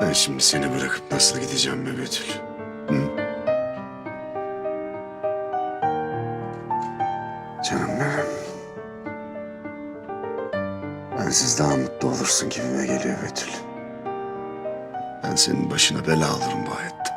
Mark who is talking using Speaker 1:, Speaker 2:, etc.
Speaker 1: Ben şimdi seni bırakıp nasıl gideceğim be Betül? Hı? Canım benim. Bensiz daha mutlu olursun gibime geliyor Betül. Ben senin başına bela alırım bu hayatta.